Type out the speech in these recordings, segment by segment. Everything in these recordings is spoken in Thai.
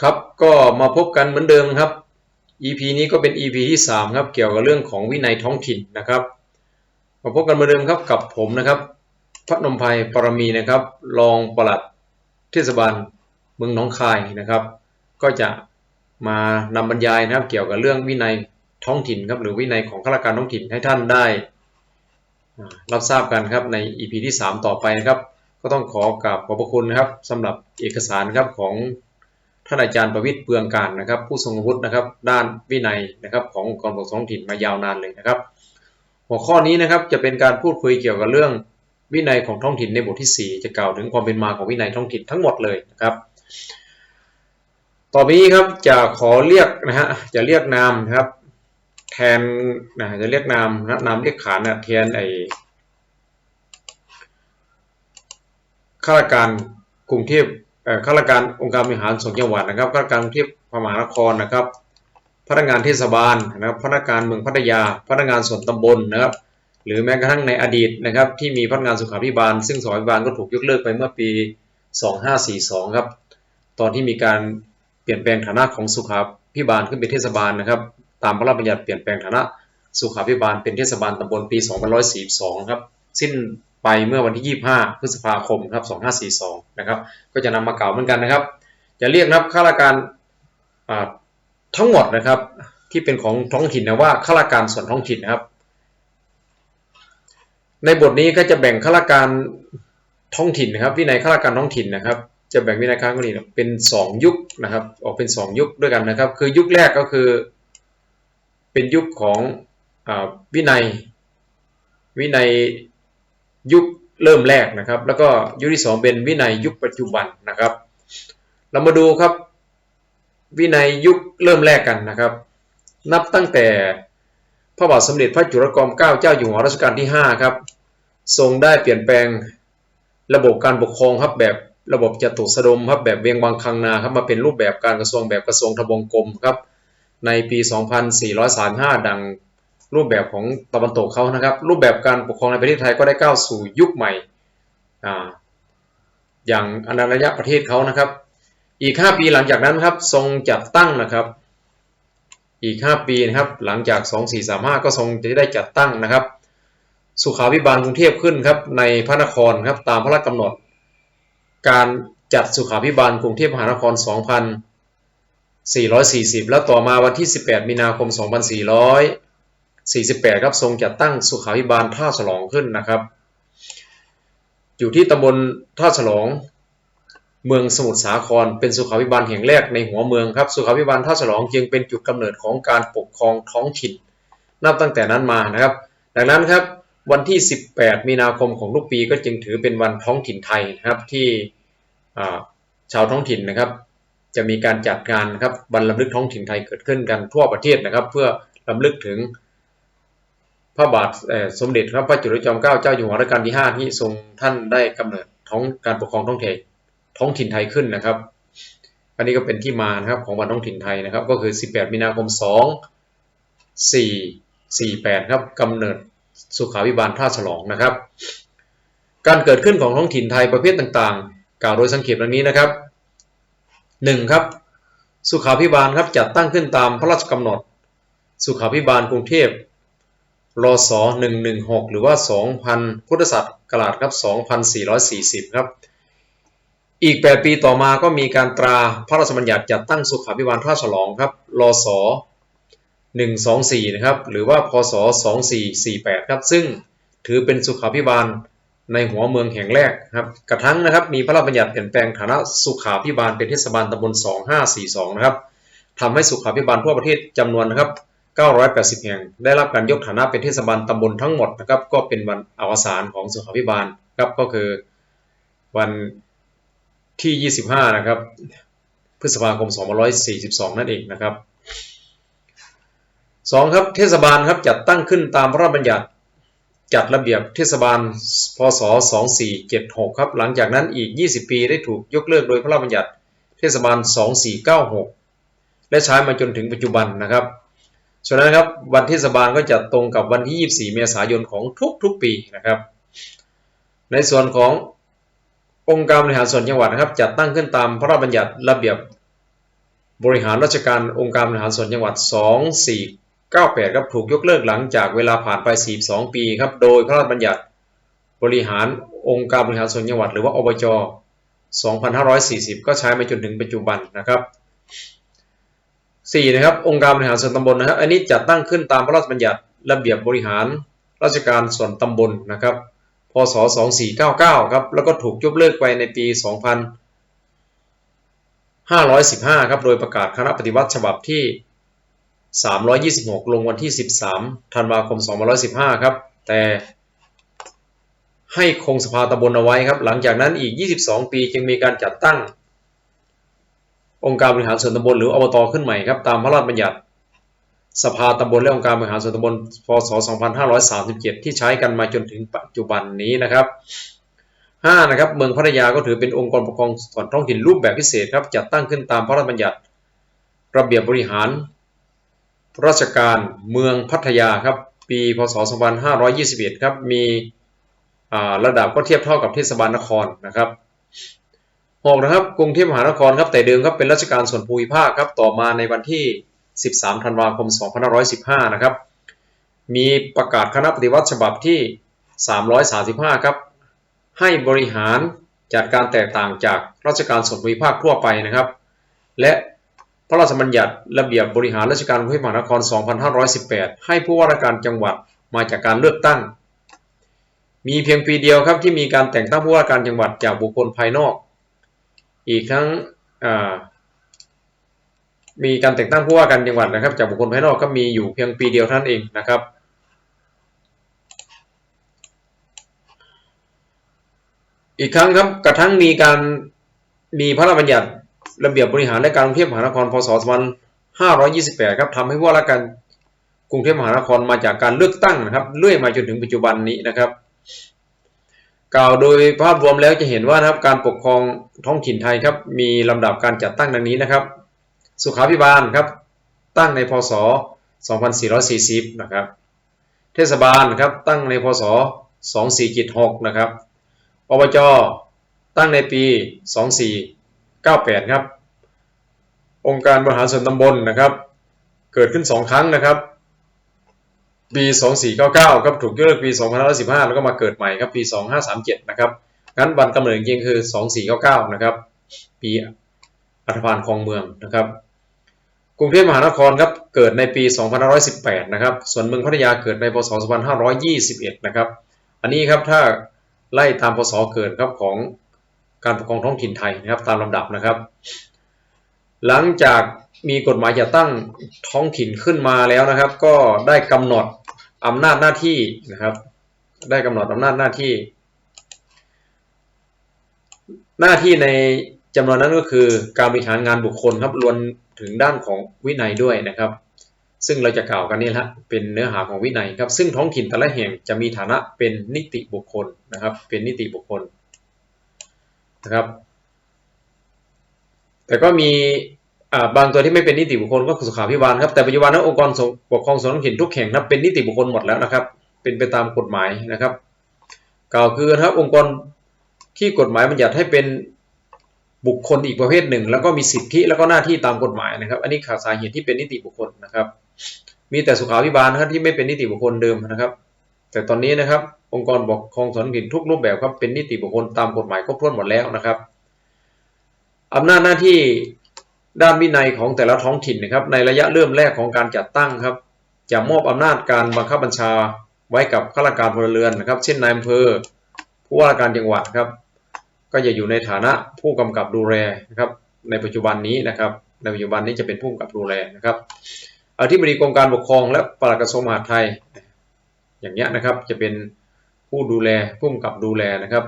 ครับก็มาพบกันเหมือนเดิมครับ EP นี้ก็เป็น EP ที่ 3 ครับ เกี่ยวกับเรื่องของวินัยท้องถิ่นนะครับ มาพบกันเหมือนเดิมครับกับผมนะครับพระนมภัยปรมีนะครับ รองปลัดเทศบาลเมืองหนองคายนะครับ ก็จะมานำบรรยายนะครับ เกี่ยวกับเรื่องวินัยท้องถิ่นครับ หรือวินัยของข้าราชการท้องถิ่นให้ท่านได้ รับทราบกันครับใน EP ที่ 3 ต่อไปนะครับ ก็ต้องขอกราบขอบพระคุณนะครับสำหรับเอกสารครับของ ท่านอาจารย์ประวิตรเปืองการนะครับ ผู้ทรงวุธนะครับด้านวินัยนะครับขององค์กรปกครองท้องถิ่นมายาวนานเลยนะครับ หัวข้อนี้นะครับจะเป็นการพูดคุยเกี่ยวกับเรื่องวินัยของท้องถิ่นในบทที่ 4 จะกล่าวถึงความเป็นมาของวินัยท้องถิ่นทั้งหมดเลยนะครับ ต่อไปนี้ครับจะขอเรียกนะฮะจะเรียกนามนะครับ แทนนะจะเรียกนามนะนามเรียกขานนะแทนไอข้าราชการกรุงเทพ ข้าราชการองค์การบริหารส่วนจังหวัดนะครับข้าราชการกรุงเทพมหานครนะครับ พนักงานเทศบาลนะครับ พนักงานเมืองพัทยา พนักงานส่วนตำบลนะครับ หรือแม้กระทั่งในอดีตนะครับ ที่มีพนักงานสุขาภิบาล ซึ่งสุขาภิบาลก็ถูกยกเลิกไปเมื่อปี 2542 ครับ ตอนที่มีการเปลี่ยนแปลงฐานะของสุขาภิบาลขึ้นเป็นเทศบาลนะครับ ตามพระราชบัญญัติเปลี่ยนแปลงฐานะสุขาภิบาลเป็นเทศบาลตำบลปี 2542 ครับ สิ้น ไปเมื่อวันที่ 25 พฤษภาคมครับ2542 นะครับ ก็จะนำมาเก่าเหมือนกันนะครับ จะเรียกนับข้าราชการทั้งหมดนะครับ ที่เป็นของท้องถิ่นนะว่าข้าราชการส่วนท้องถิ่นนะครับ ในบทนี้ก็จะแบ่งข้าราชการท้องถิ่นนะครับ วินัยข้าราชการท้องถิ่นนะครับ จะแบ่งวินัยข้าราชการท้องถิ่นเป็น 2 ยุคนะครับ ออกเป็น 2 ยุคด้วยกันนะครับ คือยุคแรกก็คือเป็นยุคของอวินัยวินัย ยุคเริ่มแรกนะครับ แล้วก็ยุคที่สองเป็นวินัยยุคปัจจุบันนะครับ เรามาดูครับวินัยยุคเริ่มแรกกันนะครับ นับตั้งแต่พระบาทสมเด็จพระจุลจอมเกล้าเจ้าอยู่หัวรัชกาลที่ 5 ครับ ทรงได้เปลี่ยนแปลงระบบการปกครองครับแบบระบบจตุสดมครับแบบเวียงวังคังนาครับมาเป็นรูปแบบการกระทรวงแบบกระทรวงทบวงกรมครับในปี 2435 ดัง รูปแบบของตะวันตกเขานะครับ รูปแบบการปกครองในประเทศไทยก็ได้ก้าวสู่ยุคใหม่ออย่างอนาระยะประเทศเขานะครับ อีก 5 ปีหลังจากนั้นครับทรงจัดตั้งนะครับ อีก 5 ปีนะครับหลังจาก 2435 ก็ทรงจะได้จัดตั้งนะครับ สุขาภิบาลกรุงเทพขึ้นครับในพระนครครับตามพระราชกำหนด การจัดสุขาภิบาลกรุงเทพมหานคร2440 แล้วต่อมาวันที่ 18 มีนาคม 48 ครับทรงจัดตั้งสุขาภิบาลท่าฉลองขึ้นนะครับ อยู่ที่ตำบลท่าฉลอง เมืองสมุทรสาคร เป็นสุขาภิบาลแห่งแรกในหัวเมืองครับ สุขาภิบาลท่าฉลองจึงเป็นจุดกำเนิดของการปกครองท้องถิ่น นับตั้งแต่นั้นมานะครับ ดังนั้นครับวันที่ 18 มีนาคมของทุกปีก็จึงถือเป็นวันท้องถิ่นไทยนะครับที่ชาวท้องถิ่นนะครับ จะมีการจัดงานนะครับวันรำลึกท้องถิ่นไทยเกิดขึ้นกันทั่วประเทศนะครับ เพื่อรำลึกถึง พระบาทสมเด็จพระจุลจอมเกล้าเจ้าอยู่หัวรัชกาลที่ 5 ที่ทรงท่านได้กำเนิดท้องการปกครองท้องถิ่นท้องถิ่นไทยขึ้นนะครับ อันนี้ก็เป็นที่มานะครับของวันท้องถิ่นไทยนะครับ ก็คือ 18 มีนาคม 2 4 48 ครับกำเนิดสุขาวิบาลท่าฉลองนะครับ การเกิดขึ้นของท้องถิ่นไทยประเภทต่างๆ กล่าวโดยสังเขปดังนี้นะครับ 1. ครับ สุขาภิบาลครับจัดตั้งขึ้นตามพระราชกำหนด สุขาภิบาลกรุงเทพ รศ116 หรือว่า 2,000 พุทธศักราชครับ 2,440 ครับ อีก 8 ปีต่อมาก็มีการตราพระราชบัญญัติจัดตั้งสุขาภิบาลท่าฉลองครับ รศ124 นะครับ หรือว่า พศ 2448 ครับ ซึ่งถือเป็นสุขาภิบาลในหัวเมืองแห่งแรกครับ กระทั่งนะครับมีพระราชบัญญัติเปลี่ยนแปลงฐานะสุขาภิบาลเป็นเทศบาลตำบล 2542 นะครับทำให้สุขาภิบาลทั่วประเทศจำนวนนะครับ 980 แห่ง ได้รับการยกฐานะเป็นเทศบาลตำบลทั้งหมดนะครับ ก็เป็นวันอวสานของสุขาภิบาลครับก็คือวันที่ 25 นะครับ พฤษภาคม 2542 นั่นเองนะครับสองครับเทศบาลครับจัดตั้งขึ้นตามพระราชบัญญัติจัดระเบียบเทศบาล พศ 2476 ครับ หลังจากนั้นอีก 20 ปีได้ถูกยกเลิกโดยพระราชบัญญัติเทศบาล 2496 และใช้มาจนถึงปัจจุบันนะครับ ฉะนั้นครับวันเทศบาลก็จะตรงกับวันที่ 24 เมษายนของทุกๆปีนะครับ ในส่วนขององค์การบริหารส่วนจังหวัดนะครับจัดตั้งขึ้นตามพระราชบัญญัติระเบียบบริหารราชการองค์การบริหารส่วนจังหวัด 2498 ครับถูกยกเลิกหลังจากเวลาผ่านไป 42 ปีครับโดยพระราชบัญญัติบริหารองค์การบริหารส่วนจังหวัด หรือว่าอบจ 2540 ก็ใช้มาจนถึงปัจจุบันนะครับ 4. นะครับองค์การบริหารส่วนตำบลนะครับ อันนี้จัดตั้งขึ้นตามพระราชบัญญัติระเบียบบริหารราชการส่วนตำบลนะครับพศ 2499 ครับ แล้วก็ถูกยกเลิกไปในปี 2515 ครับ โดยประกาศคณะปฏิวัติฉบับที่ 326 ลงวันที่ 13 ธันวาคม 2515 ครับ แต่ให้คงสภาตำบลเอาไว้ครับ หลังจากนั้นอีก 22 ปีจึงมีการจัดตั้ง องค์การบริหารส่วนตำบลหรืออบตขึ้นใหม่ครับตามพระราชบัญญัติ สภาตำบลและองค์การบริหารส่วนตำบลพศ 2537 ที่ใช้กันมาจนถึงปัจจุบันนี้นะครับ 5. นะครับเมืองพัทยาก็ถือเป็นองค์กรปกครองส่วนท้องถิ่นรูปแบบพิเศษครับจัดตั้งขึ้นตามพระราชบัญญัติ ระเบียบบริหาร ราชการเมืองพัทยาครับปีพศ 2521 ครับมีระดับก็เทียบเท่ากับเทศบาลนครนะครับ 6. นะครับกรุงเทพมหานครครับแต่เดิมครับเป็นราชการส่วนภูมิภาคครับต่อมาในวันที่ 13 ธันวาคม 2515 นะครับ มีประกาศคณะปฏิวัติฉบับที่ 335 ครับ ให้บริหารจัดการแตกต่างจากราชการส่วนภูมิภาคทั่วไปนะครับ และพระราชบัญญัติระเบียบบริหารราชการกรุงเทพมหานคร 2518 ให้ผู้ว่าราชการจังหวัดมาจากการเลือกตั้ง มีเพียงปีเดียวครับที่มีการแต่งตั้งผู้ว่าราชการจังหวัดจากบุคคลภายนอก อีกทั้งมีการแต่งตั้งผู้ว่าการจังหวัดนะครับ จากบุคคลภายนอกก็มีอยู่เพียงปีเดียวเท่านั้นเองนะครับ อีกครั้งครับกระทั่งมีการมีพระราชบัญญัติระเบียบบริหารและการกรุงเทพมหานครพศ2528 ครับทำให้ผู้ว่าราชการกรุงเทพมหานครมาจากการเลือกตั้งนะครับเรื่อยมาจนถึงปัจจุบันนี้นะครับ กล่าวโดยภาพรวมแล้วจะเห็นว่านะครับการปกครองท้องถิ่นไทยครับมีลำดับการจัดตั้งดังนี้นะครับ สุขาภิบาลครับตั้งในพศ 2440 นะครับ เทศบาลครับตั้งในพศ 2476 นะครับ อบจ ตั้งในปี 2498 ครับ องค์การบริหารส่วนตำบลนะครับ เกิดขึ้น 2 ครั้งนะครับ ปี 2499ครับถูกยกเลิกปี 2515 แล้วก็มาเกิดใหม่ครับปี 2537 นะครับงั้นวันกำเนิดจริงคือ 2499 นะครับปีอัฐบาลคลองเมืองนะครับกรุงเทพมหานครครับเกิดในปี 2518 นะครับ ส่วนเมืองพัทยาเกิดในพศ 2521 นะครับ อันนี้ครับถ้าไล่ตามพศเกิดครับของการปกครองท้องถิ่นไทยนะครับตามลำดับนะครับ หลังจาก มีกฎหมายจะตั้งท้องถิ่นขึ้นมาแล้วนะครับ ก็ได้กำหนดอำนาจหน้าที่นะครับ ได้กำหนดอำนาจหน้าที่ หน้าที่ในจำนวนนั้นก็คือการบริหารงานบุคคลครับรวมถึงด้านของวินัยด้วยนะครับ ซึ่งเราจะกล่าวกันนี่แหละเป็นเนื้อหาของวินัยครับ ซึ่งท้องถิ่นแต่ละแห่งจะมีฐานะเป็นนิติบุคคลนะครับ เป็นนิติบุคคลนะครับ แต่ก็มี บางตัวที่ไม่เป็นนิติบุคคลก็คือสุขาพิบาลครับแต่ปัจจุบันนั้นองค์กรปกครองส่วนท้องถิ่นทุกแห่งนับเป็นนิติบุคคลหมดแล้วนะครับ เป็นไปตามกฎหมายนะครับ กล่าวคือนะครับองค์กรที่กฎหมายบัญญัติให้เป็นบุคคลอีกประเภทหนึ่ง แล้วก็มีสิทธิแล้วก็หน้าที่ตามกฎหมายนะครับ อันนี้ขาดสาเหตุที่เป็นนิติบุคคลนะครับ มีแต่สุขาพิบาลครับที่ไม่เป็นนิติบุคคลเดิมนะครับ แต่ตอนนี้นะครับ องค์กรปกครองส่วนท้องถิ่นทุกรูปแบบครับเป็นนิติบุคคลตามกฎหมายครบถ้วนหมดแล้วนะครับอำนาจหน้าที่ ด้านวินัยของแต่ละท้องถิ่นนะครับ ในระยะเริ่มแรกของการจัดตั้งครับ จะมอบอำนาจการบังคับบัญชาไว้กับข้าราชการพลเรือนนะครับ เช่นนายอำเภอผู้ว่าราชการจังหวัดครับ ก็จะอยู่ในฐานะผู้กำกับดูแลนะครับ ในปัจจุบันนี้นะครับ ในปัจจุบันนี้จะเป็นผู้กำกับดูแลนะครับอธิบดีกรมการปกครองและปลัดกระทรวงมหาดไทย อย่างเงี้ยนะครับจะเป็นผู้ดูแลผู้กำกับดูแลนะครับ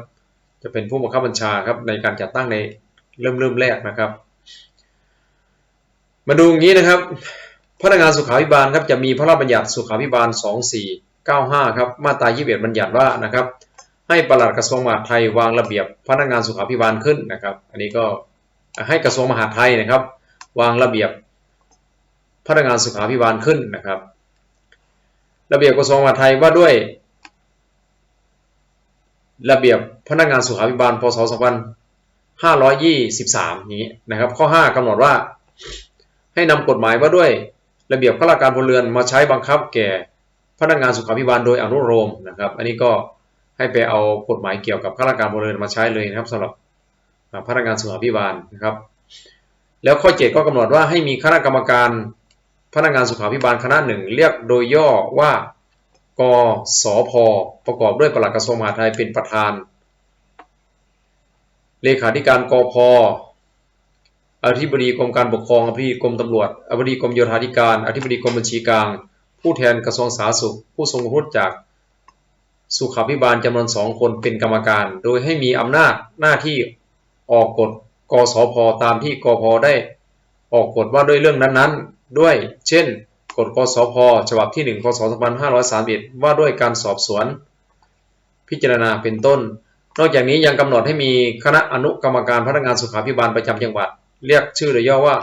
จะเป็นผู้บังคับบัญชาครับในการจัดตั้งในเริ่มเริ่มแรกนะครับ มาดูอย่างนี้นะครับ พนักงานสุขาภิบาลครับจะมีพระราชบัญญัติสุขาภิบาล 2495 ครับมาตรา21บัญญัติว่านะครับให้ปลัดกระทรวงมหาดไทยวางระเบียบพนักงานสุขาภิบาลขึ้นนะครับ อันนี้ก็ให้กระทรวงมหาดไทยนะครับ วางระเบียบพนักงานสุขาภิบาลขึ้นนะครับ ระเบียบกระทรวงมหาดไทยว่าด้วย ระเบียบพนักงานสุขาภิบาลพศ2523นี้นะครับ ข้อ 5กำหนดว่า ให้นำกฎหมายว่าด้วย ระเบียบข้าราชการพลเรือนมาใช้บังคับแก่พนักงานสุขาภิบาลโดยอนุโลมนะครับ อันนี้ก็ให้ไปเอากฎหมายเกี่ยวกับข้าราชการพลเรือนมาใช้เลยนะครับสำหรับพนักงานสุขาภิบาลนะครับ แล้วข้อเจ็ดก็กำหนดว่าให้มีคณะกรรมการพนักงานสุขาภิบาลคณะหนึ่งเรียกโดยย่อว่ากสพประกอบด้วยปลัดกระทรวงมหาดไทยเป็นประธาน เลขาธิการกพ อธิบดีกรมการปกครองอธิบดีกรมตำรวจอธิบดีกรมโยธาธิการอธิบดีกรมบัญชีกลาง ผู้แทนกระทรวงสาธารณสุข ผู้ทรงคุณวุฒิจากสุขาภิบาลจำนวนสองคนเป็นกรรมการ โดยให้มีอำนาจหน้าที่ออกกฎกสพตามที่กพได้ ออกกฎว่าด้วยเรื่องนั้นๆ ด้วย เช่น กฎกสพฉบับที่1พศ2531ว่าด้วยการสอบสวน พิจารณาเป็นต้น นอกจากนี้ยังกำหนดให้มีคณะอนุกรรมการพนักงานสุขาภิบาลประจำจังหวัด เรียกชื่อโดยย่อว่า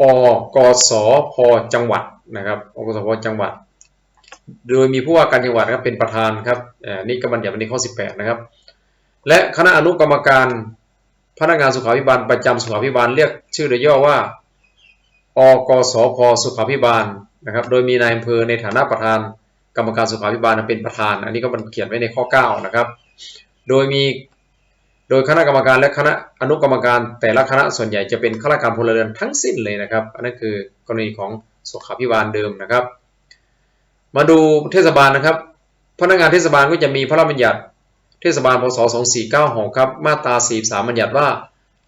อกสพจังหวัดนะครับอกสพจังหวัด โดยมีผู้ว่าการจังหวัดครับเป็นประธานครับนี่ก็บัญญัติในข้อ 18 นะครับ และคณะอนุกรรมการพนักงานสุขาภิบาลประจำสุขาภิบาลเรียกชื่อโดยย่อว่าอกสพสุขาภิบาลนะครับ โดยมีนายอำเภอในฐานะประธาน กรรมการสุขาภิบาลเป็นประธาน อันนี้ก็มันเขียนไว้ในข้อ 9 นะครับ โดยมี โดยคณะกรรมการและคณะอนุกรรมการ แต่ละคณะส่วนใหญ่จะเป็นข้าราชการพลเรือนทั้งสิ้นเลยนะครับ อันนั้นคือกรณีของสุขาภิบาลเดิมนะครับ มาดูเทศบาลนะครับ พนักงานเทศบาลก็จะมีพระราชบัญญัติ เทศบาลพศ2496ครับ มาตรา43บัญญัติว่า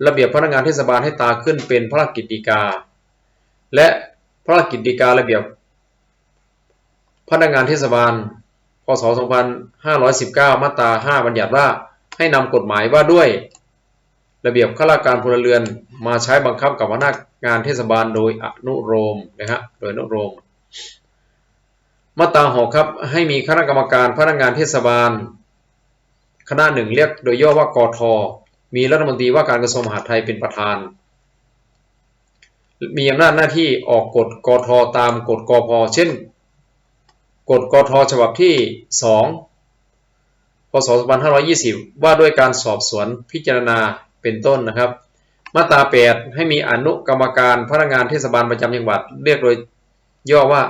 ระเบียบพนักงานเทศบาลให้ตาขึ้นเป็นพระราชกิจฎีกา และพระราชกิจฎีการะเบียบ พนักงานเทศบาลพศ2519 มาตรา5บัญญัติว่า ให้นำกฎหมายว่าด้วย ระเบียบข้าราชการพลเรือนมาใช้บังคับกับพนักงานเทศบาลโดยอนุโลมนะฮะโดยอนุโลมมาตราหกครับให้มีคณะกรรมการพนักงานเทศบาล คณะหนึ่งเรียกโดยย่อว่ากท มีรัฐมนตรีว่าการกระทรวงมหาดไทยเป็นประธาน มีอำนาจหน้าที่ออกกฎกทตามกฎกพเช่น กฎกทฉบับที่ 2 พศ 2520 ว่าด้วยการสอบสวนพิจารณาเป็นต้นนะครับ มาตรา 8 ให้มีอนุกรรมการพนักงานเทศบาลประจำจังหวัด เรียกโดยย่อว่า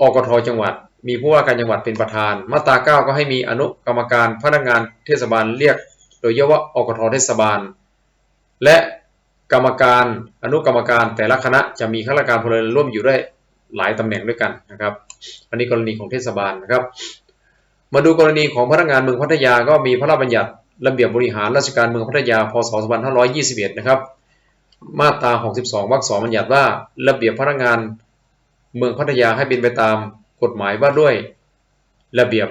อกทจังหวัด มีผู้ว่าการจังหวัดเป็นประธาน มาตรา 9 ก็ให้มีอนุกรรมการพนักงานเทศบาลเรียก โดยย่อว่าอกทเทศบาล และกรรมการอนุกรรมการแต่ละคณะจะมีข้าราชการพลเรือนร่วมอยู่ได้หลายตำแหน่งด้วยกันนะครับ อันนี้กรณีของเทศบาลนะครับ มาดูกรณีของพนักงานเมืองพัทยาก็มีพระราชบัญญัติระเบียบบริหารราชการเมืองพัทยาพศ2521 นะครับ มาตรา 62 วรรค 2 บัญญัติว่าระเบียบพนักงานเมืองพัทยาให้เป็นไปตามกฎหมายว่าด้วย ระเบียบ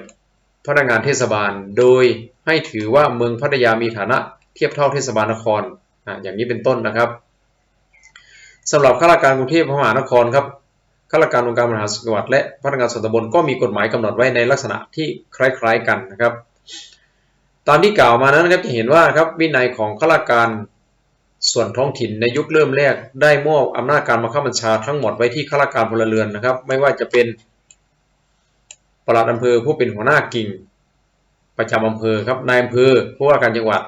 พนักงานเทศบาล โดยให้ถือว่าเมืองพัทยามีฐานะเทียบเท่าเทศบาลนครออย่างนี้เป็นต้นนะครับสำหรับข้าราชการกรุงเทพมหานครครับ ข้าราชการองค์การบริหารส่วนจังหวัดและพนักงานส่วนตำบลก็มีกฎหมายกำหนดไว้ในลักษณะที่คล้ายๆกันนะครับ ตามที่กล่าวมานั้นนะครับจะเห็นว่าครับวินัยของข้าราชการส่วนท้องถิ่นในยุคเริ่มแรก ได้มอบอำนาจการบังคับบัญชาทั้งหมดไว้ที่ข้าราชการพลเรือนนะครับ ไม่ว่าจะเป็นปลัดอำเภอผู้เป็นหัวหน้ากิ่ง ประจำอำเภอครับนายอำเภอผู้ว่าการจังหวัด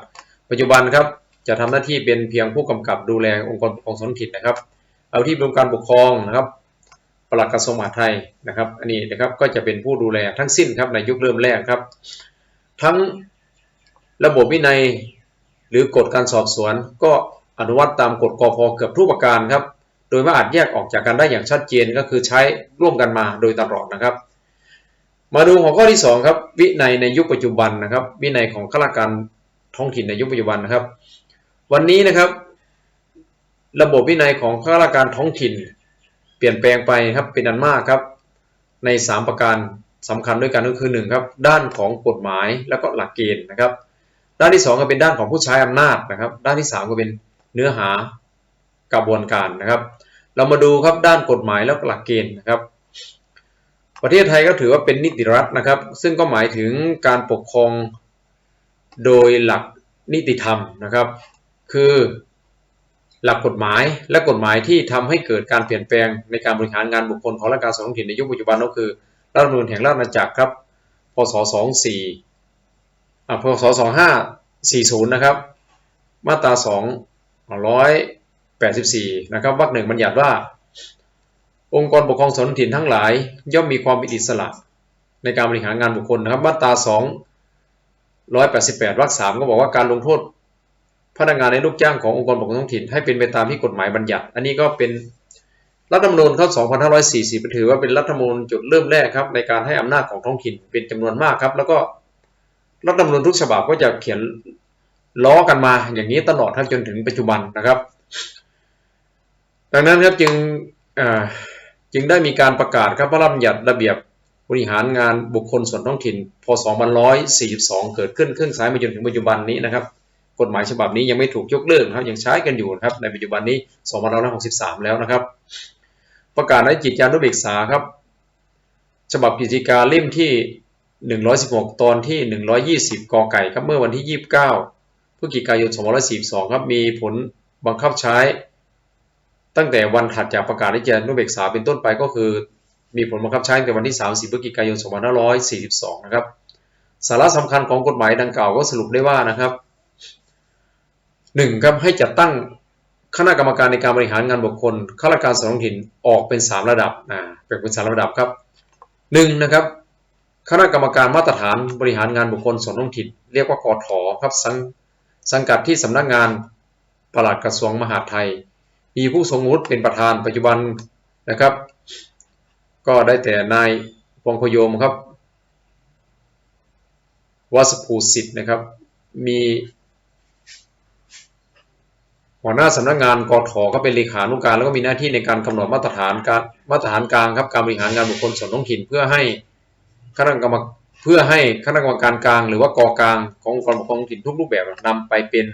ปัจจุบันครับจะทำหน้าที่เป็นเพียงผู้กำกับดูแลองค์กรปกครองส่วนท้องถิ่นนะครับ เอาที่องค์การปกครองนะครับ ปลัดกระทรวงมหาดไทยนะครับ อันนี้นะครับก็จะเป็นผู้ดูแลทั้งสิ้นครับในยุคเริ่มแรกครับ ทั้งระบบวินัยหรือกฎการสอบสวน ก็อนุวัตตามกฎกพเกือบทุกประการครับ โดยไม่อาจแยกออกจากกันได้อย่างชัดเจนก็คือใช้ร่วมกันมาโดยตลอดนะครับ มาดูหัวข้อที่2ครับวินัยในยุคปัจจุบันนะครับ วินัยของข้าราชการท้องถิ่นในยุคปัจจุบันนะครับ วันนี้นะครับ ระบบวินัยของข้าราชการท้องถิ่น เปลี่ยนแปลงไปครับเป็นอันมากครับ ใน 3 ประการสำคัญด้วยกันก็คือ1ครับด้านของกฎหมายแล้วก็หลักเกณฑ์นะครับ ด้านที่ 2 ก็เป็นด้านของผู้ใช้อำนาจนะครับ ด้านที่ 3 ก็เป็นเนื้อหากระบวนการนะครับ เรามาดูครับด้านกฎหมายแล้วหลักเกณฑ์นะครับ ประเทศไทยก็ถือว่าเป็นนิติรัฐนะครับ ซึ่งก็หมายถึงการปกครองโดยหลักนิติธรรมนะครับ คือ หลักกฎหมายและกฎหมายที่ทำให้เกิดการเปลี่ยนแปลงในการบริหารงานบุคคลของราชการส่วนท้องถิ่นในยุคปัจจุบันก็คือรัฐธรรมนูญแห่งราชอาณาจักรครับพศ24อ่าพศ2540นะครับมาตรา284นะครับวรรคหนึ่งบัญญัติว่า องค์กรปกครองส่วนท้องถิ่นทั้งหลาย ย่อมมีความเป็นอิสระในการบริหารงานบุคคลนะครับมาตรา2 188วรรคสามก็บอกว่าการลงโทษ พนักงานในลูกจ้างขององค์กรปกครองท้องถิ่นให้เป็นไปตามที่กฎหมายบัญญัติ อันนี้ก็เป็นรัฐธรรมนูญข้า2540 ถือว่าเป็นรัฐธรรมนูญจุดเริ่มแรกครับในการให้อำนาจของท้องถิ่นเป็นจำนวนมากครับ แล้วก็รัฐธรรมนูญทุกฉบับก็จะเขียนล้อกันมาอย่างนี้ตลอดครับจนถึงปัจจุบันนะครับ ดังนั้นครับจึงจึงได้มีการประกาศครับพระราชบัญญัติระเบียบบริหารงานบุคคลส่วนท้องถิ่น พศ 2542 เกิดขึ้นเครื่องสายมาจนถึงปัจจุบันนี้นะครับ กฎหมายฉบับนี้ยังไม่ถูกยกเลิกครับยังใช้กันอยู่นะครับในปัจจุบันนี้ 2563 แล้วนะครับ ประกาศในจิตยานุเบกษาครับ ฉบับกิจการเล่มที่ 116 ตอนที่ 120กอไก่ครับเมื่อวันที่ 29พฤศจิกายน 2542 ครับมีผลบังคับใช้ ตั้งแต่วันถัดจากประกาศในจิตยานุเบกษาเป็นต้นไปก็คือ มีผลบังคับใช้ตั้งแต่วันที่ 30พฤศจิกายน 2542 นะครับสาระสำคัญของกฎหมายดังกล่าวก็สรุปได้ว่านะครับ หนึ่งครับให้จัดตั้งคณะกรรมการในการบริหารงานบุคคลข้าราชการส่วนท้องถิ่นออกเป็น 3 ระดับนะแบ่งเป็นสามระดับครับหนึ่งนะครับคณะกรรมการมาตรฐานบริหารงานบุคคลส่วนท้องถิ่นเรียกว่ากทครับสังสังกัดที่สำนักงานปลัดกระทรวงมหาดไทย มีผู้ทรงวุฒิเป็นประธานปัจจุบันนะครับ ก็ได้แต่นายพงพยมครับวัสภูสิทธิ์นะครับ มี หัวหน้าสำนักงานกทก็เป็นเลขานุการแล้วก็มีหน้าที่ในการกำหนดมาตรฐานการมาตรฐานกลางครับการบริหารงานบุคคลส่วนท้องถิ่นเพื่อให้คณะกรรมเพื่อให้คณะกรรมการกลาง หรือว่ากอกลางขององค์กรปกครองท้องถิ่นทุกรูปแบบนำไปเป็น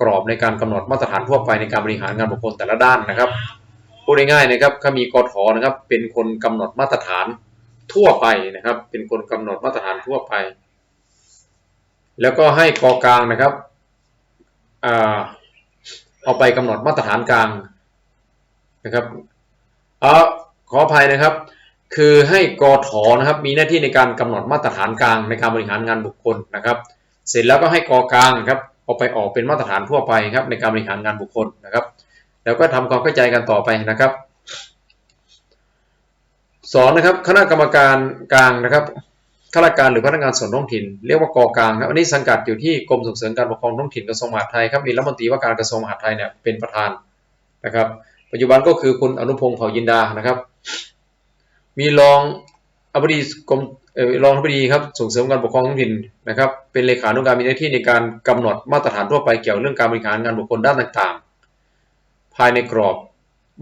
กรอบในการกำหนดมาตรฐานทั่วไปในการบริหารงานบุคคลแต่ละด้านนะครับพูดง่ายๆนะครับถ้ามีกทนะครับ เป็นคนกำหนดมาตรฐานทั่วไปนะครับ เป็นคนกำหนดมาตรฐานทั่วไป แล้วก็ให้กอกลางนะครับอ่า เอาไปกำหนดมาตรฐานกลางนะครับเออขออภัยนะครับ คือให้กอถอนะครับมีหน้าที่ในการกำหนดมาตรฐานกลางในการบริหารงานบุคคลนะครับ เสร็จแล้วก็ให้กอกลางครับเอาไปออกเป็นมาตรฐานทั่วไปครับในการบริหารงานบุคคลนะครับ แล้วก็ทำความเข้าใจกันต่อไปนะครับสอนนะครับคณะกรรมการกลางนะครับ ข้าราชการหรือพนักงานส่วนท้องถิ่นเรียกว่ากอกลางครับอันนี้สังกัดอยู่ที่กรมส่งเสริมการปกครองท้องถิ่นกระทรวงมหาดไทยครับมีรัฐมนตรีว่าการกระทรวงมหาดไทยเนี่ยเป็นประธานนะครับ ปัจจุบันก็คือคุณอนุพงศ์เผ่ายินดานะครับ มีรองอธิบดีกรมรองอธิบดีครับส่งเสริมการปกครองท้องถิ่นนะครับ เป็นเลขานุการมีหน้าที่ในการกำหนดมาตรฐานทั่วไปเกี่ยวเรื่องการบริหารงานบุคคลด้านต่างๆ ภายในกรอบ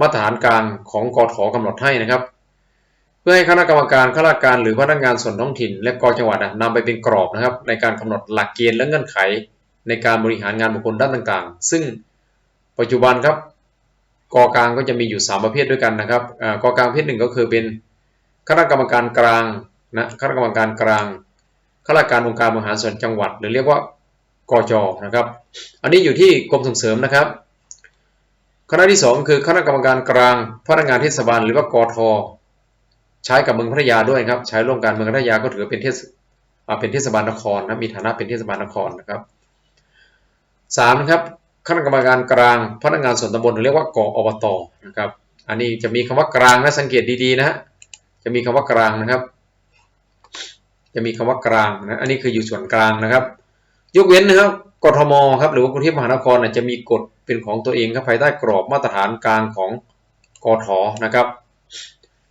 มาตรฐานกลางของกทกำหนดให้นะครับ เพื่อให้คณะกรรมการข้าราชการหรือพนักงานส่วนท้องถิ่น และกองจังหวัดนำไปเป็นกรอบนะครับ ในการกำหนดหลักเกณฑ์และเงื่อนไข ในการบริหารงานบุคคลด้านต่างๆ ซึ่งปัจจุบันครับกอกลางก็จะมีอยู่ 3 ประเภทด้วยกันนะครับกอกลางประเภทหนึ่งก็คือเป็นคณะกรรมการกลางนะคณะกรรมการกลางข้าราชการองค์การบริหารส่วนจังหวัด หรือเรียกว่ากจนะครับ อันนี้อยู่ที่กรมส่งเสริมนะครับ คณะที่ 2 คือคณะกรรมการกลางพนักงานเทศบาลหรือว่ากท ใช้กับเมืองพัทยาด้วยครับ ใช้ร่วมกันเมืองพัทยาก็ถือเป็นเทศเป็นเทศบาลนครนะมีฐานะเป็นเทศบาลนครนะครับสามนะครับคณะกรรมการกลางพนักงานส่วนตำบลเรียกว่ากออบตนะครับ อันนี้จะมีคำว่ากลางนะสังเกตดีๆนะฮะจะมีคำว่ากลางนะครับ จะมีคำว่ากลางนะอันนี้คืออยู่ส่วนกลางนะครับ ยกเว้นนะครับกทมครับหรือว่ากรุงเทพมหานครจะมีกฎเป็นของตัวเองครับภายใต้กรอบมาตรฐานกลางของกทนะครับ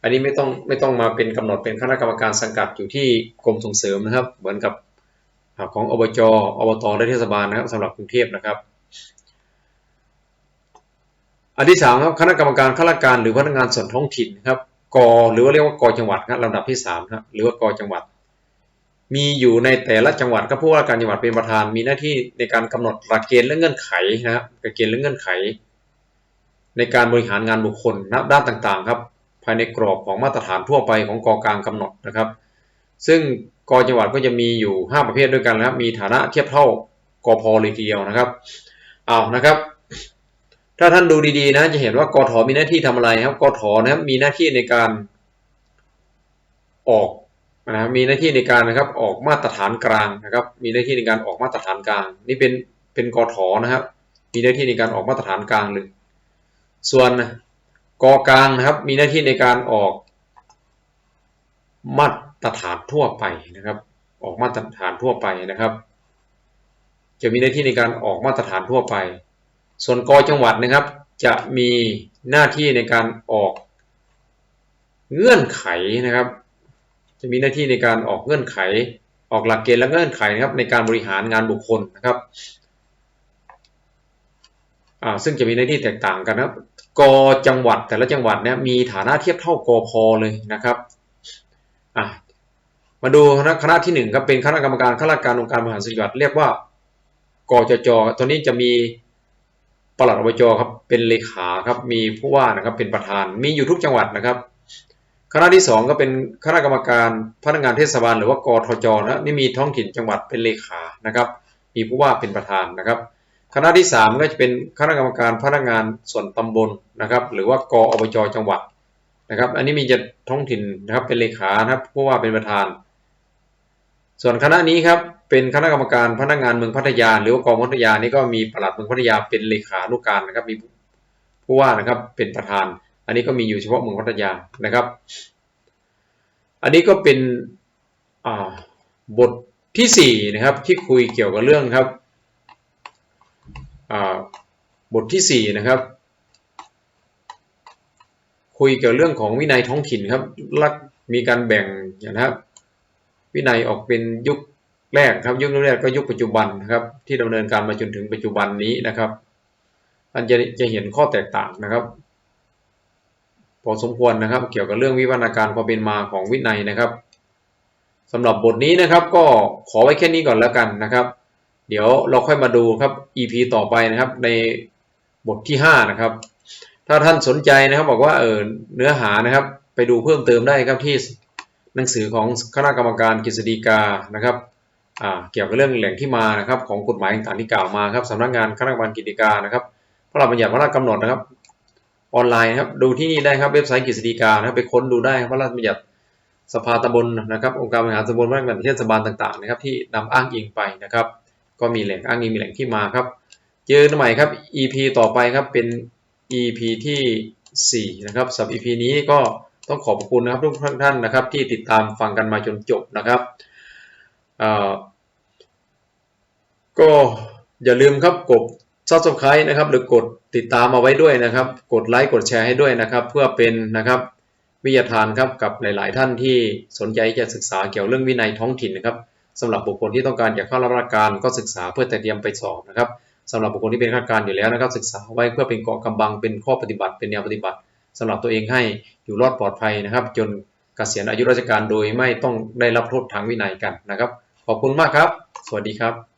อันนี้ไม่ต้องไม่ต้องมาเป็นกำหนดเป็นคณะกรรมการสังกัดอยู่ที่กรมส่งเสริมนะครับ เหมือนกับของอบจอบตและเทศบาลนะครับสำหรับกรุงเทพนะครับ อันที่สามครับคณะกรรมการข้าราชการหรือพนักงานส่วนท้องถิ่นครับกหรือว่าเรียกว่ากจังหวัดครับลำดับที่สามครับหรือว่ากจังหวัด มีอยู่ในแต่ละจังหวัดก็ผู้ว่าการจังหวัดเป็นประธาน มีหน้าที่ในการกำหนดหลักเกณฑ์และเงื่อนไขนะครับเกณฑ์และเงื่อนไข ในการบริหารงานบุคคลนับด้านต่างๆ ครับายในกรอบของมาตรฐานทั่วไปของกอกลางกำหนดนะครับ ซึ่งกอจังหวัดก็จะมีอยู่ 5 ประเภทด้วยกันนะครับ มีฐานะเทียบเท่ากอพอเลยทีเดียวนะครับเอานะครับ ถ้าท่านดูดีๆนะจะเห็นว่ากอถอมีหน้าที่ทำอะไรครับกอถอนะครับมีหน้าที่ในการออกนะมีหน้าที่ในการนะครับออกมาตรฐานกลางนะครับ มีหน้าที่ในการออกมาตรฐานกลาง นี่เป็นเป็นกอถอนะครับ มีหน้าที่ในการออกมาตรฐานกลางเลยส่วน กอกลางนะครับมีหน้าที่ในการออกมาตรฐานทั่วไปนะครับ ออกมาตรฐานทั่วไปนะครับ จะมีหน้าที่ในการออกมาตรฐานทั่วไป ส่วนกจังหวัดนะครับ จะมีหน้าที่ในการออกเงื่อนไขนะครับ จะมีหน้าที่ในการออกเงื่อนไข ออกหลักเกณฑ์และเงื่อนไขนะครับ ในการบริหารงานบุคคลนะครับซึ่งจะมีหน้าที่แตกต่างกันนะครับ กจังหวัดแต่ละจังหวัดเนี่ยมีฐานะเทียบเท่ากพเลยนะครับอะมาดูคณะที่หนึ่งครับเป็นคณะกรรมการข้าราชการองค์การบริหารส่วนจังหวัดเรียกว่ากจจตัวนี้จะมีปลัดอบจครับเป็นเลขาครับมีผู้ว่านะครับเป็นประธานมีอยู่ทุกจังหวัดนะครับ คณะที่ 2 ก็เป็นคณะกรรมการพนักงานเทศบาลหรือว่ากทจนะนี่มีท้องถิ่นจังหวัดเป็นเลขานะครับ มีผู้ว่าเป็นประธานนะครับ คณะที่ 3 ก็จะเป็นคณะกรรมการพนักงานส่วนตำบลนะครับ หรือว่ากอบจจังหวัดนะครับ อันนี้มีจะท้องถิ่นนะครับเป็นเลขานะครับผู้ว่าเป็นประธาน ส่วนคณะนี้ครับเป็นคณะกรรมการพนักงานเมืองพัทยา หรือว่ากองพัทยานี่ก็มีปลัดเมืองพัทยาเป็นเลขานุการนะครับ มีผู้ว่านะครับเป็นประธาน อันนี้ก็มีอยู่เฉพาะเมืองพัทยานะครับ อันนี้ก็เป็นบทที่4นะครับที่คุยเกี่ยวกับเรื่องครับ บทที่ 4 นะครับ คุยเกี่ยวเรื่องของวินัยท้องถิ่นครับลักมีการแบ่งนะครับ วินัยออกเป็นยุคแรกครับยุคแรกก็ยุคปัจจุบันนะครับ ที่ดำเนินการมาจนถึงปัจจุบันนี้นะครับมันจะจะเห็นข้อแตกต่างนะครับ พอสมควรนะครับ เกี่ยวกับเรื่องวิวัฒนาการความเป็นมาของวินัยนะครับสำหรับบทนี้นะครับ ก็ขอไว้แค่นี้ก่อนแล้วกันนะครับ เดี๋ยวเราค่อยมาดูครับ EP ต่อไปนะครับในบทที่ 5 นะครับ ถ้าท่านสนใจนะครับบอกว่าเออเนื้อหานะครับ ไปดูเพิ่มเติมได้ครับที่หนังสือของคณะกรรมการกฤษฎีกานะครับเกี่ยวกับเรื่องแหล่งที่มานะครับของกฎหมายต่างๆที่กล่าวมาครับสำนักงานคณะกรรมการกฤษฎีกานะครับพระราชบัญญัติพระราชกำหนดนะครับ ออนไลน์ครับดูที่นี่ได้ครับเว็บไซต์กฤษฎีกานะครับไปค้นดูได้พระราชบัญญัติสภาตำบลนะครับองค์การบริหารตำบลพระราชบัญญัติเทศบาลต่างๆนะครับที่นำอ้างอิงไปนะครับ ก็มีแหล่งอ้างอิงมีแหล่งที่มาครับ เจอกันใหม่ครับ EP ต่อไปครับเป็น EP ที่ 4 นะครับสำหรับ EP นี้ก็ต้องขอบคุณนะครับทุกท่านนะครับ ที่ติดตามฟังกันมาจนจบนะครับก็อย่าลืมครับกด subscribe นะครับ หรือกดติดตามมาไว้ด้วยนะครับ กดไลค์กดแชร์ให้ด้วยนะครับ เพื่อเป็นนะครับวิทยาทานครับกับหลาย ๆ ท่านที่สนใจจะศึกษาเกี่ยวเรื่องวินัยท้องถิ่นนะครับ สำหรับบุคคลที่ต้องการอยากเข้ารับราชการก็ศึกษาเพื่อแต่เตรียมไปสอบนะครับสำหรับบุคคลที่เป็นข้าราชการอยู่แล้วนะครับ ศึกษาไว้เพื่อเป็นเกาะกำบังเป็นข้อปฏิบัติเป็นแนวปฏิบัติสำหรับตัวเองให้อยู่รอดปลอดภัยนะครับ จนเกษียณอายุราชการโดยไม่ต้องได้รับโทษทางวินัยกันนะครับ ขอบคุณมากครับ สวัสดีครับ